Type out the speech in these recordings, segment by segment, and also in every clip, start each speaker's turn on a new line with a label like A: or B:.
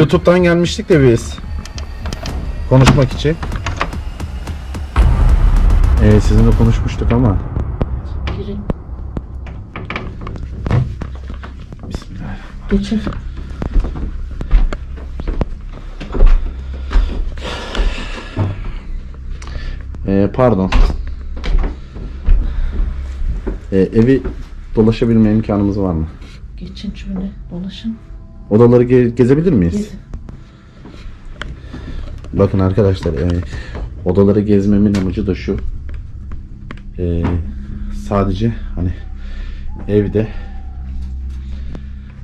A: YouTube'dan gelmiştik de biz. Konuşmak için. Evet sizinle konuşmuştuk ama.
B: Girin.
A: Bismillah.
B: Geçin.
A: Ee, pardon. Ee, evi dolaşabilme imkanımız var mı?
B: Geçin şöyle. Dolaşın.
A: Odaları ge- gezebilir miyiz?
B: Gezin.
A: Bakın arkadaşlar e, odaları gezmemin amacı da şu. E, sadece hani evde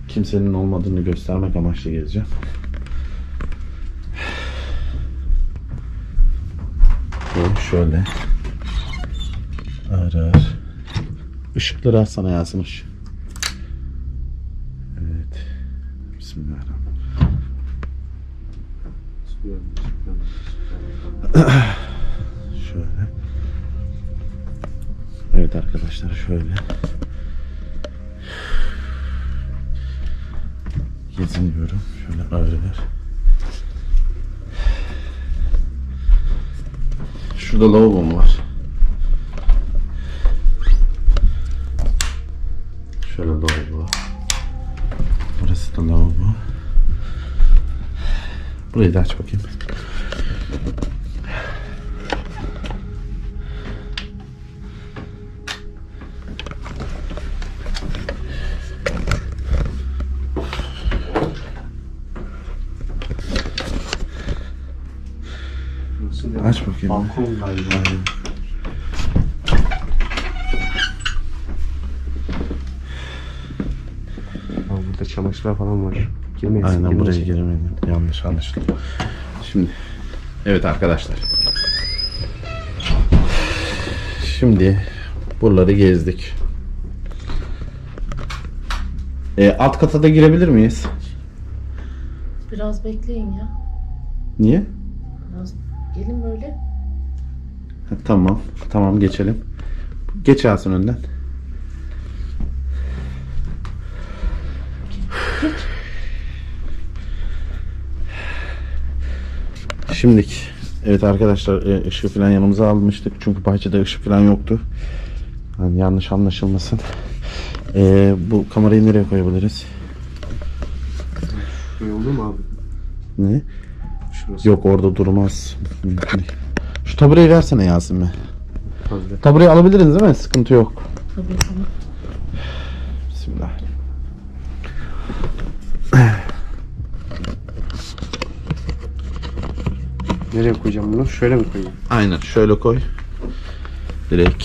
A: kimsenin olmadığını göstermek amaçlı gezeceğim. Bu şöyle. Ağır. Işıkları açsana Yasin ışığı. Bismillahirrahmanirrahim. Şöyle. Evet arkadaşlar şöyle. Geziniyorum. Şöyle ağır. Şurada lavabom var. Şöyle lavabo. Burası da lavabo. Burayı da aç bakayım. Aç bakayım.
C: Balkon galiba burada çamaşırlar falan var. Girmeyiz.
A: Aynen
C: girmeyiz.
A: buraya giremedim. Yanlış anlaşıldı. Şimdi evet arkadaşlar. Şimdi buraları gezdik. E, alt kata da girebilir miyiz?
B: Biraz bekleyin ya.
A: Niye?
B: Biraz gelin böyle.
A: Ha, tamam. Tamam geçelim. Geç Yasin önden. Şimdik. Evet arkadaşlar e, ışığı falan yanımıza almıştık. Çünkü bahçede ışık falan yoktu. Yani yanlış anlaşılmasın. E, bu kamerayı nereye koyabiliriz?
C: Şuraya olur mu abi?
A: Ne?
C: Şurası.
A: Yok orada durmaz. Şu tabureyi versene Yasin be. Tabureyi alabiliriz değil mi? Sıkıntı yok.
B: Tabii tamam.
A: Bismillah.
C: Nereye koyacağım bunu? Şöyle mi koyayım?
A: Aynen şöyle koy. Direkt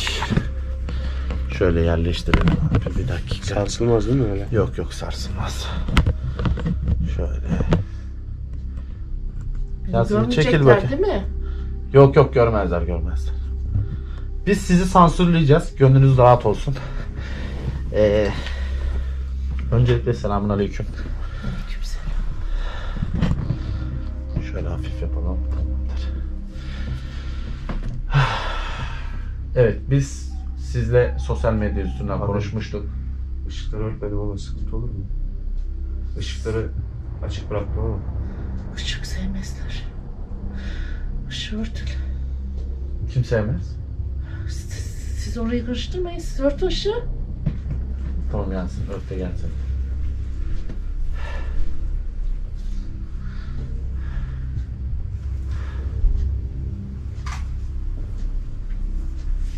A: şöyle yerleştirelim. abi. Bir dakika.
C: Sarsılmaz değil mi öyle?
A: Yok yok sarsılmaz. Şöyle. Bir çekil
B: görmeyecekler
A: bakayım.
B: değil mi?
A: Yok yok görmezler görmezler. Biz sizi sansürleyeceğiz. Gönlünüz rahat olsun. Ee, öncelikle selamun aleyküm.
B: Aleykümselam.
A: Şöyle hafif yapalım. Evet biz sizle sosyal medya üstünden
C: Abi.
A: konuşmuştuk.
C: Işıkları örtmedim ama sıkıntı olur mu? Işıkları açık bıraktım ama.
B: Işık sevmezler. Işığı örtün.
A: Kim sevmez?
B: Siz, siz orayı karıştırmayın. Siz örtün ışığı.
A: Tamam Yasin örte gelsin.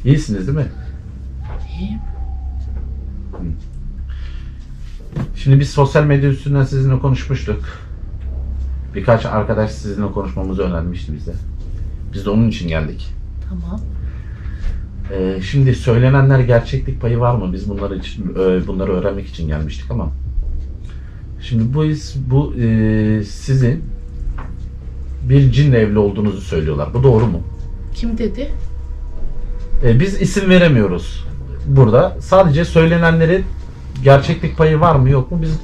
A: İyisiniz değil mi?
B: İyiyim.
A: Şimdi biz sosyal medya üstünden sizinle konuşmuştuk. Birkaç arkadaş sizinle konuşmamızı önermişti bize. Biz de onun için geldik.
B: Tamam.
A: Ee, şimdi söylenenler gerçeklik payı var mı? Biz bunları için e, bunları öğrenmek için gelmiştik ama. Şimdi bu is bu e, sizin bir cinle evli olduğunuzu söylüyorlar. Bu doğru mu?
B: Kim dedi?
A: E, biz isim veremiyoruz burada. Sadece söylenenlerin gerçeklik payı var mı yok mu? Biz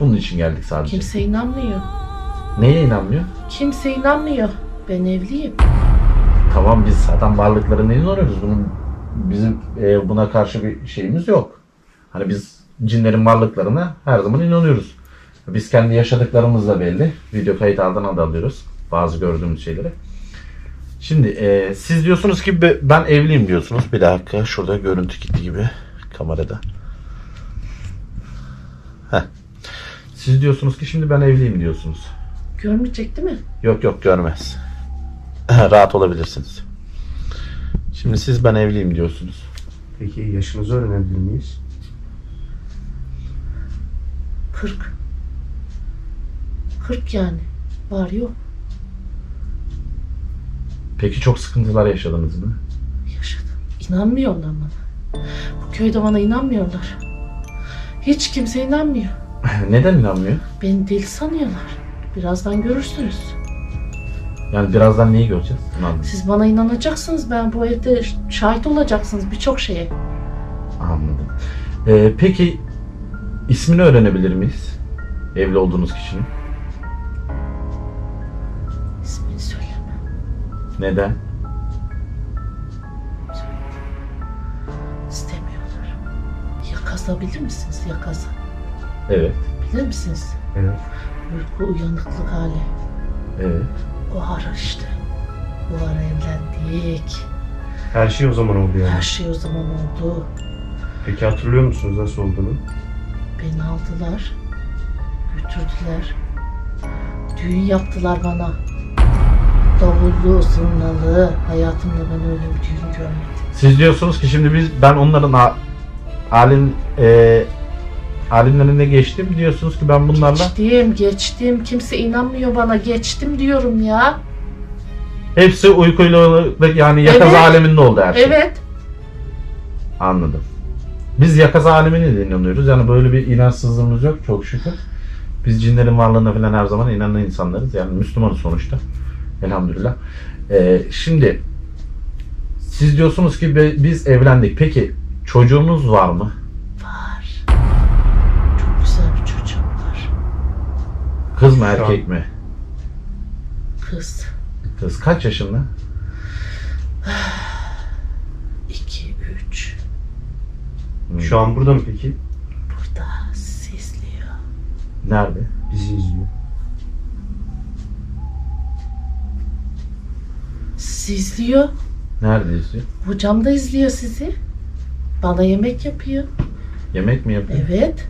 A: bunun için geldik sadece.
B: Kimse inanmıyor.
A: Neye inanmıyor?
B: Kimse inanmıyor. Ben evliyim.
A: tamam biz zaten varlıklarına inanıyoruz. Bunun bizim e, buna karşı bir şeyimiz yok. Hani biz cinlerin varlıklarına her zaman inanıyoruz. Biz kendi yaşadıklarımızla belli. Video kayıt altına da alıyoruz. Bazı gördüğümüz şeyleri. Şimdi e, siz diyorsunuz ki be- ben evliyim diyorsunuz. Bir dakika şurada görüntü gitti gibi kamerada. Heh. Siz diyorsunuz ki şimdi ben evliyim diyorsunuz.
B: Görmeyecek değil mi?
A: Yok yok görmez. Rahat olabilirsiniz. Şimdi siz ben evliyim diyorsunuz.
C: Peki yaşınızı öğrenebilir miyiz?
B: 40. 40 yani. Var yok.
A: Peki çok sıkıntılar yaşadınız mı?
B: Yaşadım. İnanmıyorlar bana. Bu köyde bana inanmıyorlar. Hiç kimse inanmıyor.
A: Neden inanmıyor?
B: Beni deli sanıyorlar. Birazdan görürsünüz.
A: Yani birazdan neyi göreceğiz? Anladım.
B: Siz bana inanacaksınız. Ben bu evde şahit olacaksınız birçok şeye.
A: Anladım. Ee, peki ismini öğrenebilir miyiz? Evli olduğunuz kişinin. Neden?
B: İstemiyorlar. Yakaza bilir misiniz? Yakaza.
A: Evet.
B: Bilir misiniz?
C: Evet.
B: Uyku uyanıklık hali.
A: Evet.
B: O ara işte. Bu ara evlendik.
C: Her şey o zaman oldu yani.
B: Her şey o zaman oldu.
C: Peki hatırlıyor musunuz nasıl olduğunu?
B: Beni aldılar. Götürdüler. Düğün yaptılar bana. Davullu, zurnalı. Hayatımda ben öyle bir düğün görmedim.
A: Siz diyorsunuz ki şimdi biz ben onların a- halin e, alimlerine geçtim diyorsunuz ki ben bunlarla
B: Geçtim, geçtim. Kimse inanmıyor bana. Geçtim diyorum ya.
A: hepsi uykuyla yani yakaz
B: Evet.
A: aleminde oldu her şey.
B: Evet.
A: Anladım. Biz yakaz alemine de inanıyoruz. Yani böyle bir inançsızlığımız yok çok şükür. Biz cinlerin varlığına falan her zaman inanan insanlarız. Yani Müslümanız sonuçta. Elhamdülillah. Ee, şimdi siz diyorsunuz ki be- biz evlendik. Peki çocuğunuz var mı?
B: Var. Çok güzel bir çocuğum var.
A: Kız mı
C: Şu an-
A: erkek mi?
B: Kız.
A: Kız kaç yaşında?
B: İki, üç.
A: Hmm.
C: Şu an burada mı peki?
B: Burada sizi izliyor.
A: Nerede?
C: Bizi izliyor.
B: Sizi izliyor.
A: Nerede izliyor?
B: Hocam da izliyor sizi. Bana yemek yapıyor.
A: Yemek mi yapıyor?
B: Evet.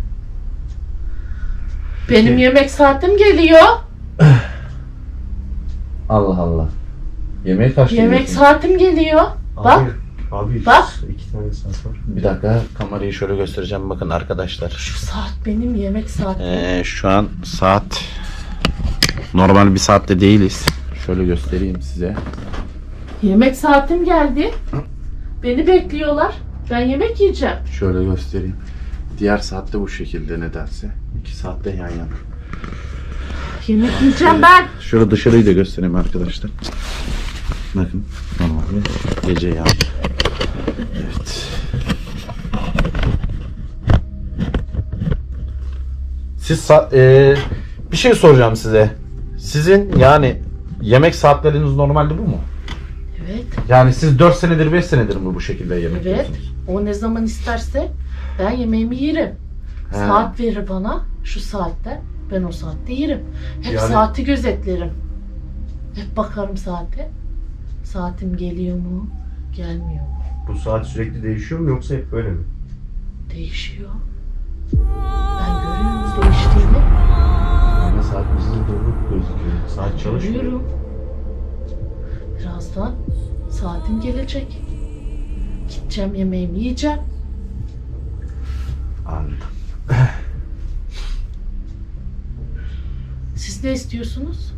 B: Benim
A: Peki.
B: yemek saatim geliyor.
A: Allah Allah. Yemeğe kaç
B: Yemek
A: yiyorsun?
B: saatim geliyor. Bak.
C: Abi, abi
B: Bak.
C: iki tane saat var.
A: Bir dakika kamerayı şöyle göstereceğim. Bakın arkadaşlar.
B: Şu saat benim yemek saatim.
A: Ee, şu an saat normal bir saatte değiliz. Şöyle göstereyim size.
B: Yemek saatim geldi. Beni bekliyorlar. Ben yemek yiyeceğim.
A: Şöyle göstereyim. Diğer saatte bu şekilde nedense. İki saatte yan yana.
B: Yemek yiyeceğim ben.
A: Şöyle dışarıyı da göstereyim arkadaşlar. Bakın normalde gece yan. Evet. Siz e, bir şey soracağım size. Sizin yani yemek saatleriniz normalde bu mu?
B: Evet.
A: Yani siz 4 senedir 5 senedir mi bu şekilde yemek
B: Evet.
A: yiyorsunuz?
B: O ne zaman isterse ben yemeğimi yerim.
A: He.
B: Saat verir bana şu saatte. Ben o saatte yerim. Hep
C: Yani-
B: saati gözetlerim. Hep bakarım saate. Saatim geliyor mu? Gelmiyor mu?
C: Bu saat sürekli değişiyor mu yoksa hep böyle mi?
B: Değişiyor. Ben görüyorum değiştiğini.
A: Ama saat bizde doğru gözüküyor.
C: Saat çalışmıyor.
B: Görüyorum. Birazdan saatim gelecek. Gideceğim yemeğimi yiyeceğim.
A: Anladım.
B: Siz ne istiyorsunuz?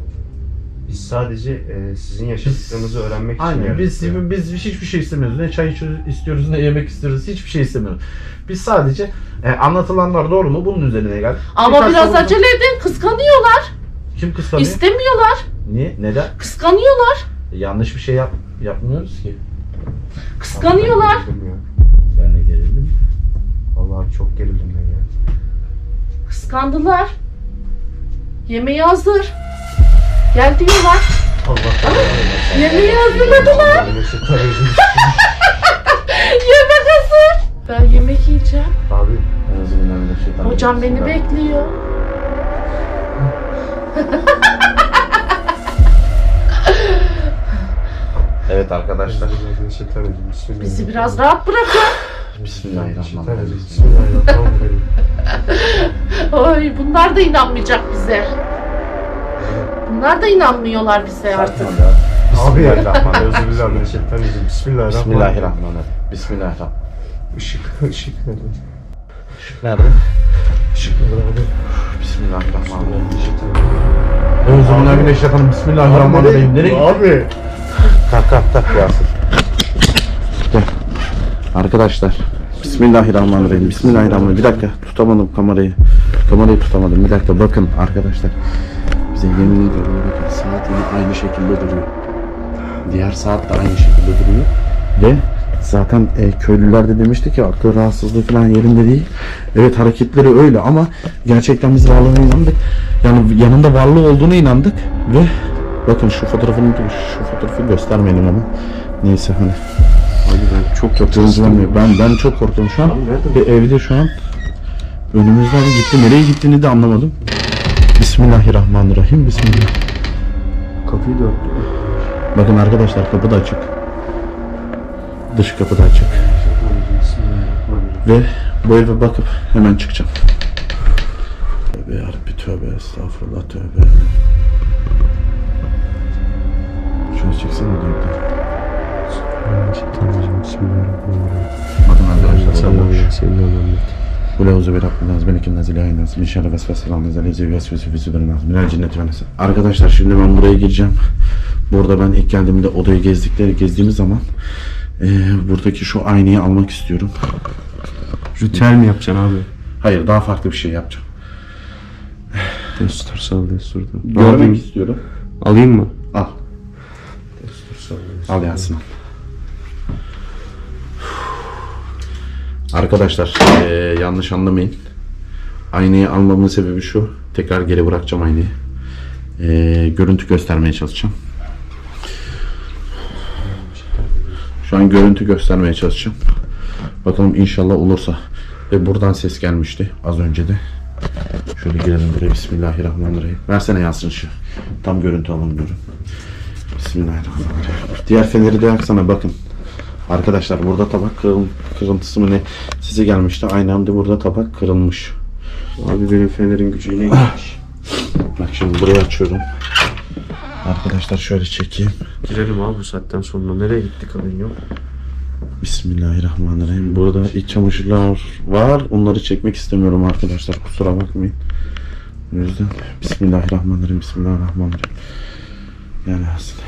C: Biz sadece e, sizin yaşadıklarınızı öğrenmek için
A: Aynen
C: geldik
A: biz
C: buraya.
A: biz hiçbir şey istemiyoruz. Ne çay içiyoruz- istiyoruz ne yemek istiyoruz. Hiçbir şey istemiyoruz. Biz sadece e, anlatılanlar doğru mu bunun üzerine geldik.
B: Ama
A: Birkaç
B: biraz acele edin. Kıskanıyorlar.
A: Kim kıskanıyor?
B: İstemiyorlar.
A: Niye? Neden?
B: Kıskanıyorlar.
A: Yanlış bir şey yap yapmıyoruz ki.
B: Kıskanıyorlar.
C: Ben gerildim ya.
A: Ben de gerildim.
C: Vallahi çok gerildim ben ya.
B: Kıskandılar. Yemeği hazır. Gel diyorlar. Yemeği hazırladılar. Yemek hazır. Ben yemek yiyeceğim.
C: Abi
B: Hocam beni bekliyor.
A: Evet arkadaşlar.
B: Bizi biraz rahat bırakın.
A: Bismillahirrahmanirrahim.
C: Bismillahirrahmanirrahim.
B: Oy bunlar da inanmayacak bize. Bunlar da inanmıyorlar bize artık.
C: Abi ya. Bismillahirrahmanirrahim. Bismillahirrahmanirrahim.
A: Bismillahirrahmanirrahim. Bismillahirrahmanirrahim.
C: Işık, ışık nerede?
A: Nerede?
C: Işık nerede abi?
A: Bismillahirrahmanirrahim.
C: Bismillahirrahmanirrahim.
A: Euzubillahimineşşeytanirracim. Bismillahirrahmanirrahim. Nereye
C: Abi.
A: Kalk kalk kalk Yasin. Gel. Arkadaşlar. Bismillahirrahmanirrahim. Bismillahirrahmanirrahim. Bir dakika tutamadım kamerayı. Kamerayı tutamadım. Bir dakika bakın arkadaşlar. Bize yemin ediyorum bakın saat yine aynı şekilde duruyor. Diğer saat de aynı şekilde duruyor. Ve zaten e, köylüler de demişti ki akıl rahatsızlığı falan yerinde değil. Evet hareketleri öyle ama gerçekten biz varlığına inandık. Yani yanında varlığı olduğuna inandık ve bakın şu fotoğrafını şu fotoğrafı göstermeyelim ama neyse hani
C: Abi ben çok
A: çok görüntülenmiyor. Ben ben çok korktum şu an. Ve evde şu an önümüzden gitti. Nereye gittiğini de anlamadım. Bismillahirrahmanirrahim. Bismillah.
C: kapıyı da örttü.
A: Bakın arkadaşlar kapı da açık. Dış kapı da açık. Ve bu eve bakıp hemen çıkacağım. Tövbe yarabbi tövbe estağfurullah tövbe. Diyor.
C: Bismillahirrahmanirrahim. Bismillahirrahmanirrahim.
A: Bakın arkadaşlar sen boş. bir Rabbin naz, belikin nazil yayın naz, min şerri vesvese lan nazil, izi vesvese füsüdür naz, minel cinneti ve naz. Arkadaşlar şimdi ben buraya gireceğim. Burada ben ilk geldiğimde odayı gezdikleri gezdiğimiz zaman eee, buradaki şu aynayı almak istiyorum.
C: Ritüel mi yapacaksın abi?
A: Hayır daha farklı bir şey yapacağım.
C: Destur sal destur.
A: Görmek istiyorum.
C: Alayım mı?
A: Al. Al Yasin al. Arkadaşlar eee, yanlış anlamayın. Aynayı almamın sebebi şu. Tekrar geri bırakacağım aynayı. Eee, görüntü göstermeye çalışacağım. Şu an görüntü göstermeye çalışacağım. Bakalım inşallah olursa. Ve buradan ses gelmişti az önce de. Şöyle girelim buraya. Bismillahirrahmanirrahim. Versene Yasin şu. Tam görüntü alın diyorum. Bismillahirrahmanirrahim. Diğer feneri de yaksana bakın. Arkadaşlar burada tabak kırıl, kırıntısı mı ne size gelmişti. Aynı anda burada tabak kırılmış.
C: Abi benim fenerin gücü yine gitmiş.
A: Bak şimdi burayı açıyorum. Arkadaşlar şöyle çekeyim.
C: Girelim abi bu saatten sonra. Nereye gittik haberin yok.
A: Bismillahirrahmanirrahim. Burada iç çamaşırlar var. Onları çekmek istemiyorum arkadaşlar. Kusura bakmayın. O yüzden Bismillahirrahmanirrahim. Bismillahirrahmanirrahim. Yani aslında.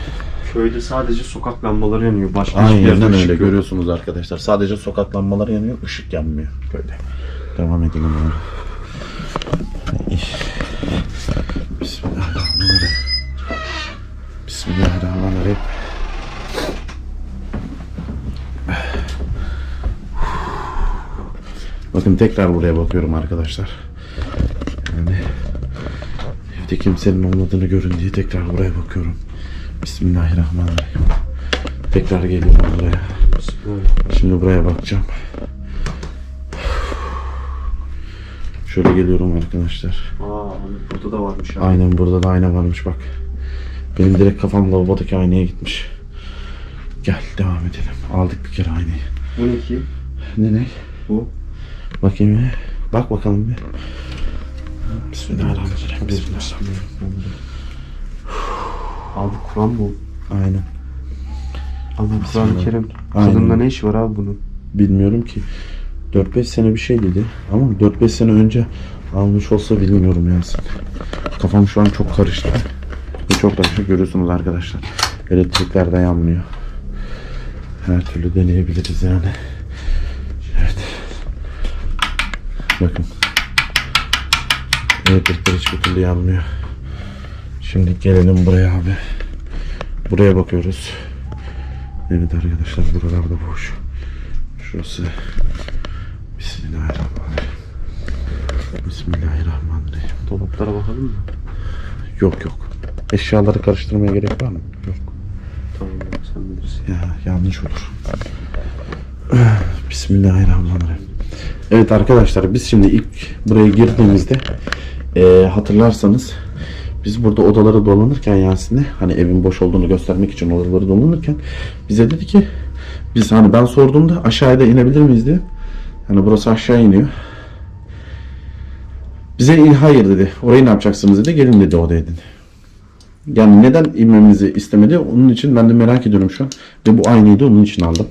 C: Köyde sadece sokak lambaları yanıyor. Başka hiçbir yerde
A: Aynen
C: ışık
A: öyle
C: yok.
A: görüyorsunuz arkadaşlar. Sadece sokak lambaları yanıyor, ışık yanmıyor böyle. Devam edelim abi. Bismillahirrahmanirrahim. Bismillahirrahmanirrahim. Bakın tekrar buraya bakıyorum arkadaşlar. Evde kimsenin olmadığını görün diye tekrar buraya bakıyorum. Bismillahirrahmanirrahim. Tekrar geliyorum buraya. Şimdi buraya bakacağım. Şöyle geliyorum arkadaşlar.
C: Aa burada da varmış abi.
A: Aynen burada da ayna varmış bak. Benim direkt kafam lavabodaki aynaya gitmiş. Gel devam edelim. Aldık bir kere aynayı.
C: Bu ne ki?
A: Ne ne?
C: Bu.
A: Bakayım bir. Bak bakalım bir. Bismillahirrahmanirrahim. Bismillahirrahmanirrahim.
C: Abi Kur'an bu.
A: Aynen.
C: Abi Kur'an-ı. Kerim.
A: Aynen.
C: Kadında ne işi var abi bunun?
A: Bilmiyorum ki. 4-5 sene bir şey dedi. Ama 4-5 sene önce almış olsa bilmiyorum Yasin. Kafam şu an çok karıştı. Ve çok karışık görüyorsunuz arkadaşlar. Elektrikler de yanmıyor. Her türlü deneyebiliriz yani. Evet. Bakın. Elektrikler hiçbir türlü yanmıyor. Şimdi gelelim buraya abi. Buraya bakıyoruz. Evet arkadaşlar buralarda boş. Şurası. Bismillahirrahmanirrahim. Bismillahirrahmanirrahim.
C: Dolaplara bakalım mı?
A: Yok yok. Eşyaları karıştırmaya gerek var mı? Yok.
C: Tamam sen bilirsin.
A: Ya yanlış olur. Bismillahirrahmanirrahim. Evet arkadaşlar biz şimdi ilk buraya girdiğimizde eee, hatırlarsanız biz burada odaları dolanırken Yasin'le hani evin boş olduğunu göstermek için odaları dolanırken bize dedi ki biz hani ben sorduğumda aşağıya da inebilir miyiz diye. Hani burası aşağı iniyor. Bize "İyi, hayır dedi. Orayı ne yapacaksınız dedi. Gelin dedi odaya dedi. Yani neden inmemizi istemedi? Onun için ben de merak ediyorum şu an. Ve bu aynayı da onun için aldım.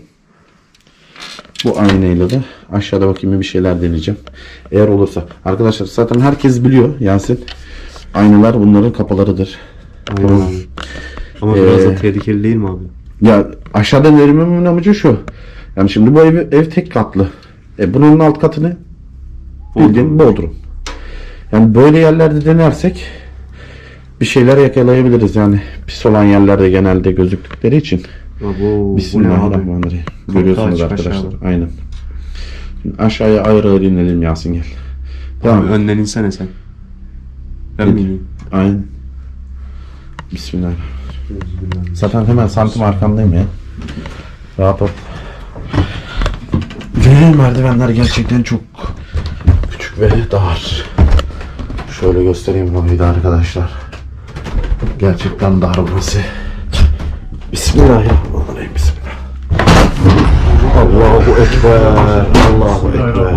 A: Bu aynayla da aşağıda bakayım bir şeyler deneyeceğim. Eğer olursa. Arkadaşlar zaten herkes biliyor Yasin. Aynalar bunların kapılarıdır.
C: Aynen
A: Tamam.
C: abi. Ama biraz
A: Ee,
C: da tehlikeli değil mi abi?
A: Ya aşağıdan verilmemin amacı şu. Yani şimdi bu ev, ev tek katlı. E bunun alt katı ne? Bildiğin Bodrum. Yani böyle yerlerde denersek bir şeyler yakalayabiliriz yani. Pis olan yerlerde genelde gözüktükleri için.
C: Abo?
A: Bismillahirrahmanirrahim. Görüyorsunuz
C: açık
A: arkadaşlar.
C: aşağı.
A: Aynen. Şimdi aşağıya ağır inelim Yasin gel. Tamam.
C: Abi önden insene sen. Ben mi ineyim?
A: Aynen. Bismillahirrahmanirrahim. Zaten hemen santim arkandayım ya. Rahat ol. Ve merdivenler gerçekten çok küçük ve dar. Şöyle göstereyim burayı da arkadaşlar. Gerçekten dar burası. Bismillahirrahmanirrahim. Allahu Ekber. Allahu Ekber.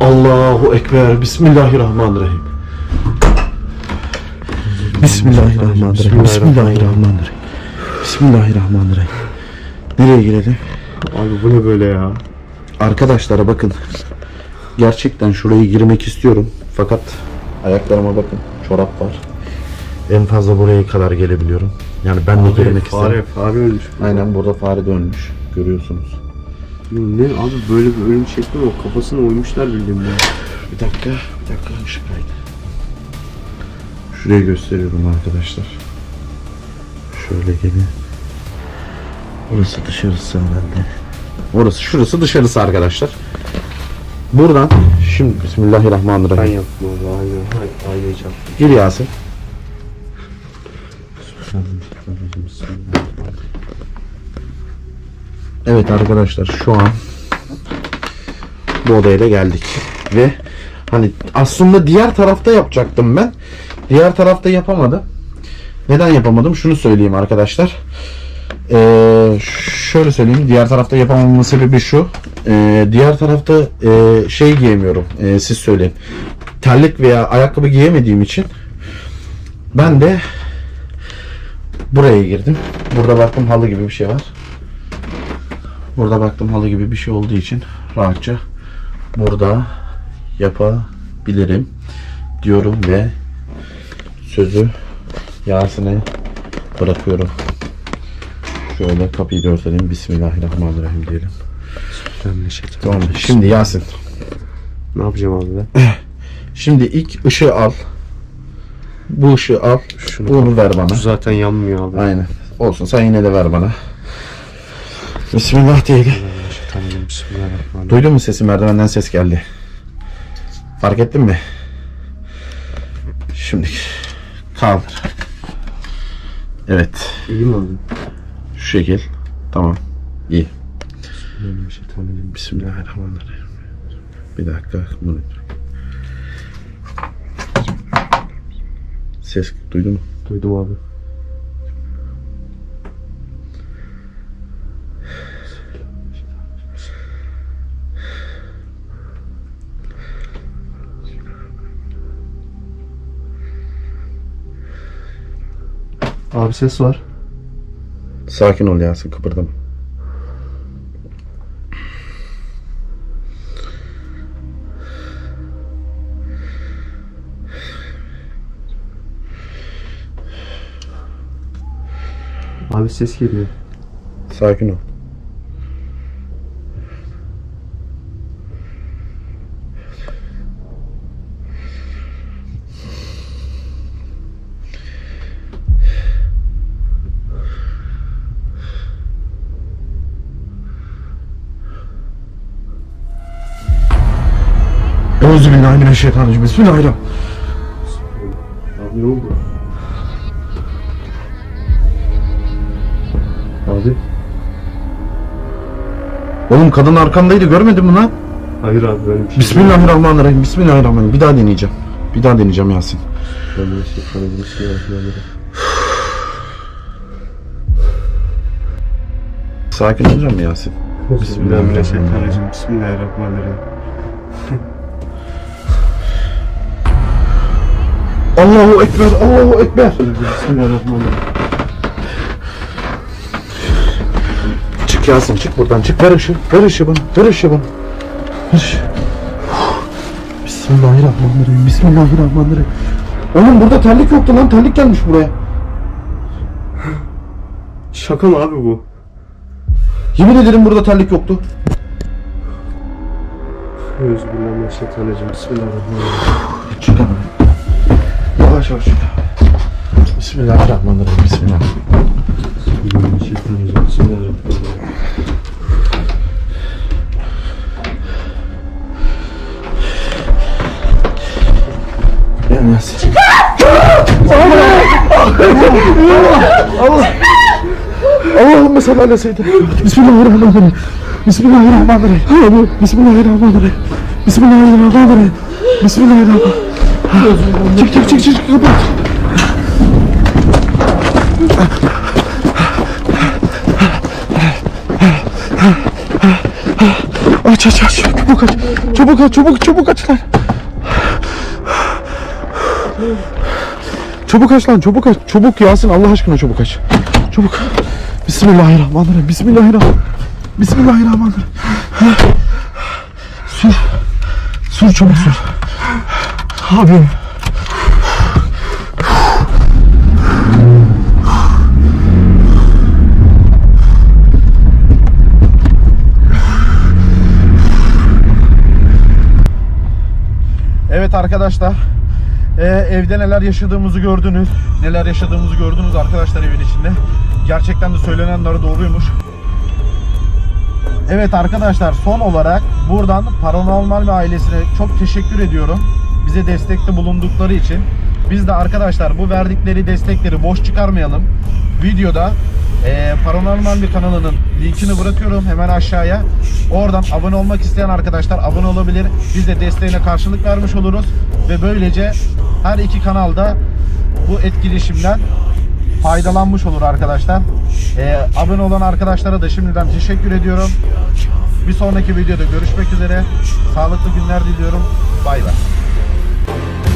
A: Allahu Ekber. Bismillahirrahmanirrahim. Bismillahirrahmanirrahim. Bismillahirrahmanirrahim. Bismillahirrahmanirrahim. Nereye girelim?
C: Abi bu ne böyle ya?
A: Arkadaşlara bakın. Gerçekten şuraya girmek istiyorum. Fakat ayaklarıma bakın. Çorap var. En fazla buraya kadar gelebiliyorum. Yani ben de girmek
C: fare,
A: isterim.
C: fare ölmüş.
A: Aynen burada fare dönmüş. Görüyorsunuz.
C: Ne abi böyle bir ölüm şekli mi? Kafasını oymuşlar bildiğin ya.
A: Bir dakika, bir dakika ışık kaydı. Şuraya gösteriyorum arkadaşlar. Şöyle gelin. Orası dışarısı herhalde. Orası, şurası dışarısı arkadaşlar. Buradan, şimdi
C: Ben
A: Bismillahirrahmanirrahim.
C: yaptım abi aynen. Aynayı çarptım.
A: Gir Yasin. Evet arkadaşlar şu an bu odaya da geldik. Ve hani aslında diğer tarafta yapacaktım ben. Diğer tarafta yapamadım. Neden yapamadım? Şunu söyleyeyim arkadaşlar. Ee, şöyle söyleyeyim. Diğer tarafta yapamamamın sebebi şu. Ee, diğer tarafta e, şey giyemiyorum. Ee, siz söyleyin. Terlik veya ayakkabı giyemediğim için ben de buraya girdim. Burada baktım halı gibi bir şey var. Burada baktım halı gibi bir şey olduğu için rahatça burada yapabilirim diyorum ve sözü Yasin'e bırakıyorum. Şöyle kapıyı da örtelim. Bismillahirrahmanirrahim diyelim. Tamam. Şimdi Yasin.
C: Ne yapacağım abi ben?
A: Şimdi ilk ışığı al. Bu ışığı al.
C: Şunu
A: Bunu ver bana.
C: Bu zaten yanmıyor abi.
A: Aynen. Olsun sen yine de ver bana. Bismillah.
C: Bismillahirrahmanirrahim.
A: Duydun mu sesi? Merdivenden ses geldi. Fark ettin mi? Şimdi kaldır. Evet.
C: İyi mi abi?
A: Şu şekil. Tamam. İyi.
C: Bismillahirrahmanirrahim.
A: Bir dakika. Bunu... Ses duydun mu?
C: Duydum abi. Abi ses var.
A: Sakin ol Yasin kıpırdama.
C: Abi ses geliyor.
A: Sakin ol. Euzubillahimineşşeytanirracim. Bismillahirrahmanirrahim.
C: Abi ne oldu? Abi.
A: Oğlum kadın arkamdaydı görmedin mi lan?
C: Hayır abi benim şey
A: Bismillahirrahmanirrahim. Bismillahirrahmanirrahim. Bir daha deneyeceğim. Bir daha deneyeceğim Yasin.
C: Ben de şey, ben. Şey
A: Sakin olacağım Yasin.
C: Bismillahirrahmanirrahim. Bismillahirrahmanirrahim.
A: Allahu Ekber, Allahu Ekber.
C: Bismillahirrahmanirrahim.
A: Çık Yasin çık buradan çık. Ver ışığı, ver ışığı bana, ver ışığı bana. Ver ışığı. Bismillahirrahmanirrahim, Bismillahirrahmanirrahim. Oğlum burada terlik yoktu lan, terlik gelmiş buraya.
C: Şaka mı abi bu?
A: Yemin ederim burada terlik yoktu.
C: Euzubillahimineşşeytanirracim. Bismillahirrahmanirrahim.
A: Çık hemen. Yavaş yavaş. Bismillahirrahmanirrahim, Bismillah.
C: Bismillahirrahmanirrahim. Bismillahirrahmanirrahim.
A: Gel Yasin. Allahümme salli ala seyyidina. Bismillahirrahmanirrahim. Bismillahirrahmanirrahim. Bismillahirrahmanirrahim. Bismillahirrahmanirrahim. Bismillahirrahmanirrahim. Çık çık çık çık kapat. Aç aç aç. Çabuk aç. Çabuk aç. Çabuk çabuk aç lan. Çabuk aç lan çabuk aç. Çabuk Yasin Allah aşkına çabuk aç. Çabuk. Bismillahirrahmanirrahim. Bismillahirrahmanirrahim. Bismillahirrahmanirrahim. Sür. Sür çabuk sür. Abi. Evet arkadaşlar. Ee, evde neler yaşadığımızı gördünüz. Neler yaşadığımızı gördünüz arkadaşlar evin içinde. Gerçekten de söylenenler doğruymuş. Evet arkadaşlar son olarak buradan Paranormal ve ailesine çok teşekkür ediyorum. Bize destekte bulundukları için. Biz de arkadaşlar bu verdikleri destekleri boş çıkarmayalım. Videoda eee, Paranormal bir kanalının linkini bırakıyorum hemen aşağıya. Oradan abone olmak isteyen arkadaşlar abone olabilir. Biz de desteğine karşılık vermiş oluruz. Ve böylece her iki kanalda bu etkileşimden faydalanmış olur arkadaşlar. Ee, abone olan arkadaşlara da şimdiden teşekkür ediyorum. Bir sonraki videoda görüşmek üzere. Sağlıklı günler diliyorum. Bay bay. Bye.